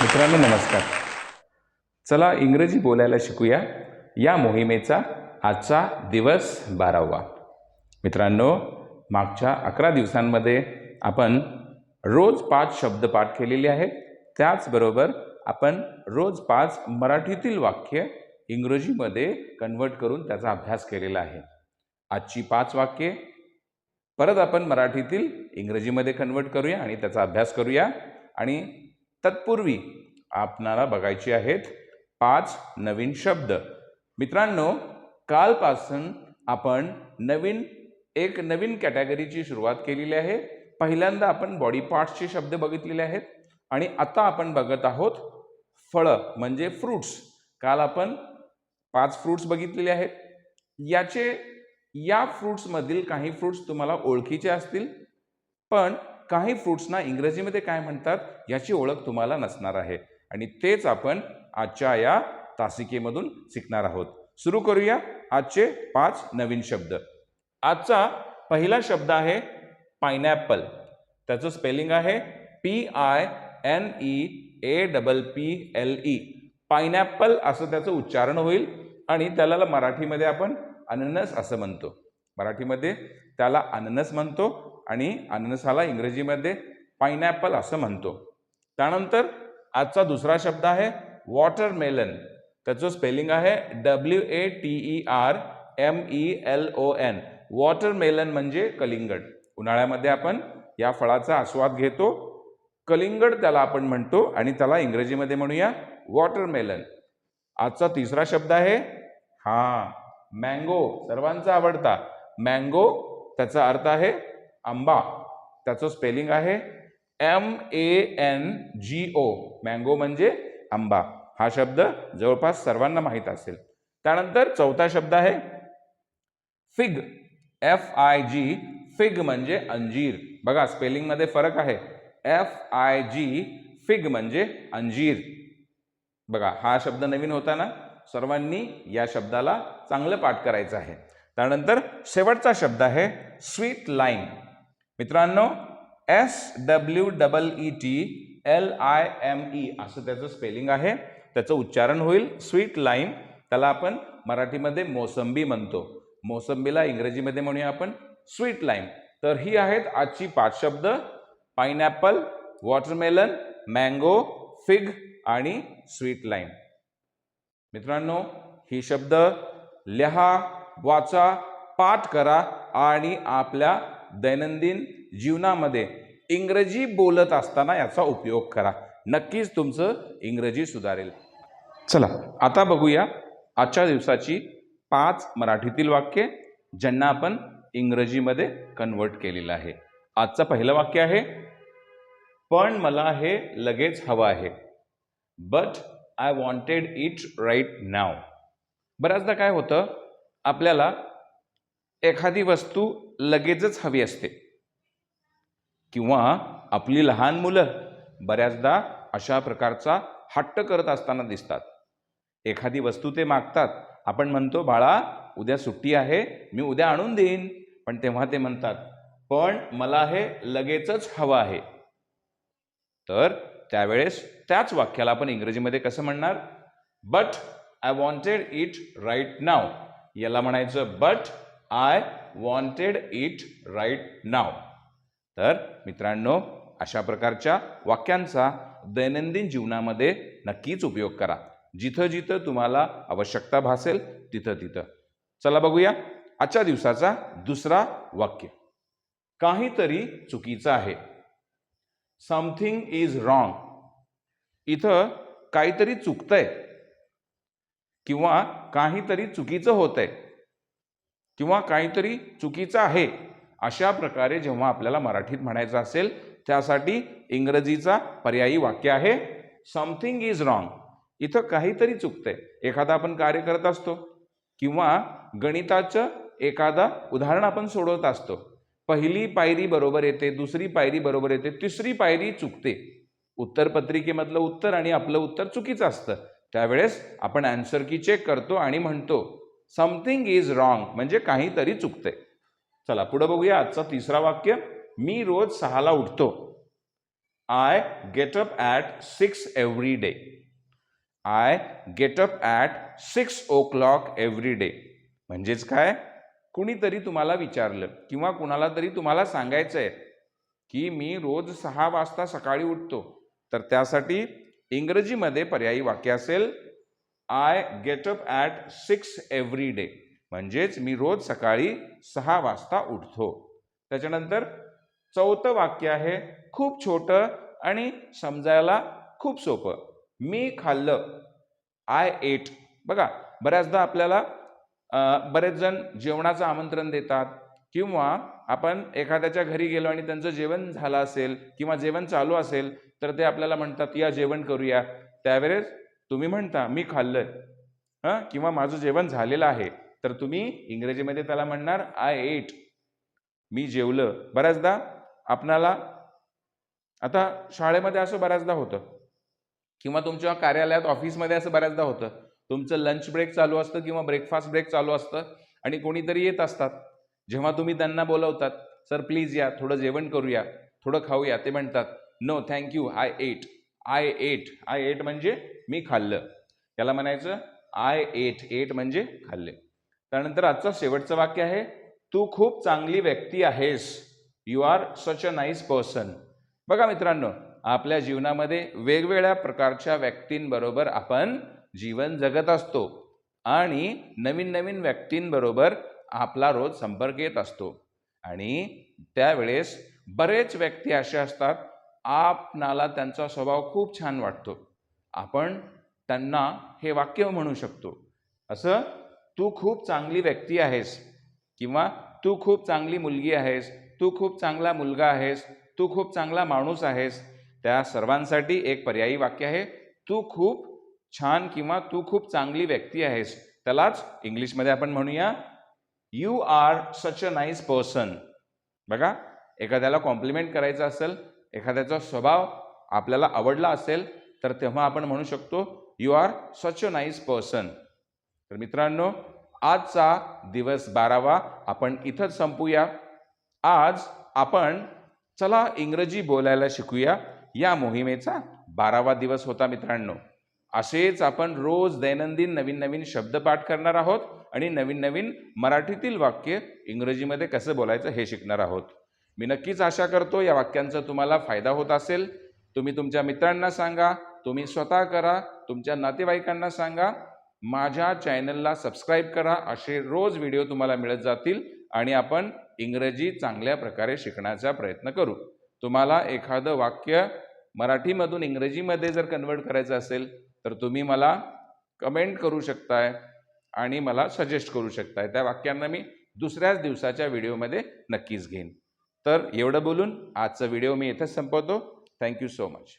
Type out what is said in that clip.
मित्रांनो नमस्कार. चला इंग्रजी बोलायला शिकूया. या मोहिमेचा आजचा दिवस बारावा. मित्रांनो मागच्या अकरा दिवसांमध्ये आपण रोज पाच शब्द पाठ केलेले आहेत. त्याचबरोबर आपण रोज पाच मराठीतील वाक्य इंग्रजीमध्ये कन्वर्ट करून त्याचा अभ्यास केलेला आहे. आजची पाच वाक्ये. परत आपण मराठीतील इंग्रजीमध्ये कन्वर्ट करूया आणि त्याचा अभ्यास करूया. आणि तत्पूर्वी आपणाला बघायचे आहेत पाच नवीन शब्द. मित्रांनो कालपासून आपण नवीन एक नवीन कॅटेगरीची सुरुवात केलेली आहे. पहिल्यांदा आपण बॉडी पार्ट्सचे शब्द बघितलेले आहेत आणि आता आपण बघत आहोत फळं म्हणजे फ्रूट्स काल आपण पाच फ्रूट्स बघितलेले आहेत. याचे या फ्रूट्समधील काही फ्रूट्स तुम्हाला ओळखीचे असतील. पण काही फ्रूट्सना इंग्रजीमध्ये काय म्हणतात? याची ओळख तुम्हाला नसणार आहे. आणि तेच आपण आजच्या या तासिकेमधून शिकणार आहोत. सुरू करूया आजचे पाच नवीन शब्द. आजचा पहिला शब्द आहे पायनॅपल त्याचं स्पेलिंग आहे P I N E A double P L E pineapple असं त्याचं उच्चारण होईल आणि त्याला मराठीमध्ये आपण अननस असं म्हणतो. मराठीमध्ये त्याला अननस म्हणतो. आणि अननसाला इंग्रजीमध्ये पायनॅपल असं म्हणतो. त्यानंतर आजचा दुसरा शब्द आहे वॉटरमेलन त्याचं स्पेलिंग आहे W A T E R M E L O N watermelon म्हणजे कलिंगड. उन्हाळ्यामध्ये आपण या फळाचा आस्वाद घेतो. कलिंगड त्याला आपण म्हणतो आणि त्याला इंग्रजीमध्ये म्हणूया वॉटरमेलन आजचा तिसरा शब्द आहे हा मँगो सर्वांचा आवडता. मँगो त्याचा अर्थ आहे आंबा. त्याचं स्पेलिंग आहे M A N G O mango म्हणजे आंबा. हा शब्द जवळपास सर्वांना माहीत असेल. त्यानंतर चौथा शब्द आहे fig F I G fig म्हणजे अंजीर. बघा स्पेलिंगमध्ये फरक आहे. एफ आय जी फिग म्हणजे अंजीर. बघा हा शब्द नवीन होता ना सर्वांनी या शब्दाला चांगलं पाठ करायचं आहे. त्यानंतर शेवटचा शब्द आहे स्वीट लाईम मित्रांनो S W double E T L I M E असं त्याचं स्पेलिंग आहे. त्याचं उच्चारण होईल स्वीट लाईम त्याला आपण मराठीमध्ये मोसंबी म्हणतो. मोसंबीला इंग्रजीमध्ये म्हणूया आपण स्वीट लाईम तर ही आहेत आजची पाच शब्द. पायनॅपल वॉटरमेलन मँगो फिग आणि स्वीट लाईम मित्रांनो ही शब्द लिहा वाचा पाठ करा आणि आपल्या दैनंदिन जीवनामध्ये इंग्रजी बोलत असताना याचा उपयोग करा. नक्कीच तुमचं इंग्रजी सुधारेल. चला आता बघूया आजच्या दिवसाची पाच मराठीतील वाक्ये ज्यांना आपण इंग्रजीमध्ये कन्वर्ट केलेलं आहे. आजचं पहिलं वाक्य आहे पण मला हे लगेच हवं आहे. But I wanted it right now बऱ्याचदा काय होतं आपल्याला एखादी वस्तू लगेचच हवी असते. किंवा आपली लहान मुलं बऱ्याचदा अशा प्रकारचा हट्ट करत असताना दिसतात. एखादी वस्तू ते मागतात. आपण म्हणतो बाळा उद्या सुट्टी आहे मी उद्या आणून देईन. पण तेव्हा ते म्हणतात पण मला हे लगेचच हवं आहे. तर त्यावेळेस त्याच वाक्याला आपण इंग्रजीमध्ये कसं म्हणणार? But I wanted it right now याला म्हणायचं but I wanted it right now तर मित्रांनो अशा प्रकारच्या वाक्यांचा दैनंदिन जीवनामध्ये नक्कीच उपयोग करा. जिथं जिथं तुम्हाला आवश्यकता भासेल तिथं तिथं. चला बघूया आजच्या दिवसाचा दुसरा वाक्य. काहीतरी चुकीचं आहे. समथिंग इज रॉंग इथं काहीतरी चुकतंय. किंवा काहीतरी चुकीचं होतंय. किंवा काहीतरी चुकीचं आहे अशा प्रकारे जेव्हा आपल्याला मराठीत म्हणायचं असेल त्यासाठी इंग्रजीचा पर्यायी वाक्य आहे समथिंग इज रॉंग इथं काहीतरी चुकतंय. एखादा आपण कार्य करत असतो किंवा गणिताचं एखादा उदाहरण आपण सोडवत असतो. पहिली पायरी बरोबर येते दुसरी पायरी बरोबर येते तिसरी पायरी चुकते. उत्तरपत्रिकेमधलं उत्तर आणि आपलं उत्तर चुकीचं असतं. त्यावेळेस आपण अँसर की चेक करतो आणि म्हणतो समथिंग इज रॉंग म्हणजे काहीतरी चुकतंय. चला पुढे बघूया आजचा तिसरा वाक्य. मी रोज सहाला उठतो. I get up at six every day I get up at six o'clock every day म्हणजेच काय? कुणीतरी तुम्हाला विचारलं किंवा कुणाला तरी तुम्हाला सांगायचं आहे की मी रोज सहा वाजता सकाळी उठतो. तर त्यासाठी इंग्रजीमध्ये पर्यायी वाक्य असेल I get up at six every day म्हणजेच मी रोज सकाळी सहा वाजता उठतो. त्याच्यानंतर चौथं वाक्य आहे खूप छोटं आणि समजायला खूप सोपं. मी खाल्लं. आय एट बघा बऱ्याचदा आपल्याला बरेच जण जेवणाचं आमंत्रण देतात किंवा आपण एखाद्याच्या घरी गेलो आणि त्यांचं जेवण झालं असेल किंवा जेवण चालू असेल तर ते आपल्याला म्हणतात या जेवण करूया. त्यावेळेस तुम्ही म्हणता मी खाल्लंय. हां? किंवा माझं जेवण झालेलं आहे. तर तुम्ही इंग्रजीमध्ये त्याला म्हणणार आय एट मी जेवलं. बऱ्याचदा आपणाला आता शाळेमध्ये असं बऱ्याचदा होतं. किंवा तुमच्या कार्यालयात ऑफिसमध्ये असं बऱ्याचदा होतं. तुमचं लंच ब्रेक चालू असतं किंवा ब्रेकफास्ट ब्रेक चालू असतं आणि कोणीतरी येत असतात. जेव्हा तुम्ही त्यांना बोलवतात सर प्लीज या थोडं जेवण करूया थोडं खाऊया ते म्हणतात no thank you I ate I ate I ate म्हणजे मी खाल्लं. याला म्हणायचं आय एट एट म्हणजे खाल्ले. त्यानंतर आजचं शेवटचं वाक्य आहे तू खूप चांगली व्यक्ती आहेस. You are such a nice person बघा मित्रांनो आपल्या जीवनामध्ये वेगवेगळ्या प्रकारच्या व्यक्तींबरोबर आपण जीवन जगत असतो आणि नवीन नवीन व्यक्तींबरोबर आपला रोज संपर्क येत असतो. आणि त्यावेळेस बरेच व्यक्ती असे असतात आपणाला त्यांचा स्वभाव खूप छान वाटतो. आपण त्यांना हे वाक्य म्हणू शकतो. असं तू खूप चांगली व्यक्ती आहेस किंवा तू खूप चांगली मुलगी आहेस तू खूप चांगला मुलगा आहेस तू खूप चांगला माणूस आहेस त्या सर्वांसाठी एक पर्यायी वाक्य आहे. तू खूप छान किंवा तू खूप चांगली व्यक्ती आहेस त्यालाच इंग्लिशमध्ये आपण म्हणूया you are such a nice person बघा एखाद्याला कॉम्प्लिमेंट करायचं असेल एखाद्याचा स्वभाव आपल्याला आवडला असेल तर तेव्हा आपण म्हणू शकतो you are such a nice person तर मित्रांनो आजचा दिवस बारावा आपण इथंच संपूया. आज आपण चला इंग्रजी बोलायला शिकूया. या मोहिमेचा बारावा दिवस होता मित्रांनो. असेच आपण रोज दैनंदिन नवीन नवीन शब्दपाठ करणार आहोत आणि नवीन नवीन मराठीतील वाक्य इंग्रजीमध्ये कसं बोलायचं हे शिकणार आहोत. मी नक्कीच आशा करतो या वाक्यांचा तुम्हाला फायदा होत असेल. तुम्ही तुमच्या मित्रांना सांगा तुम्ही स्वतः करा तुमच्या नातेवाईकांना सांगा. माझ्या चॅनलला सबस्क्राईब करा असे रोज व्हिडिओ तुम्हाला मिळत जातील आणि आपण इंग्रजी चांगल्या प्रकारे शिकण्याचा प्रयत्न करू. तुम्हाला एखादं वाक्य मराठीमधून इंग्रजीमध्ये जर कन्वर्ट करायचं असेल तर तुम्ही मला कमेंट करू शकताय आणि मला सजेस्ट करू शकताय. त्या वाक्यांना मी दुसऱ्याच दिवसाच्या व्हिडिओमध्ये नक्कीच घेईन. तर एवढं बोलून आजचा व्हिडिओ मी इथंच संपवतो. Thank you so much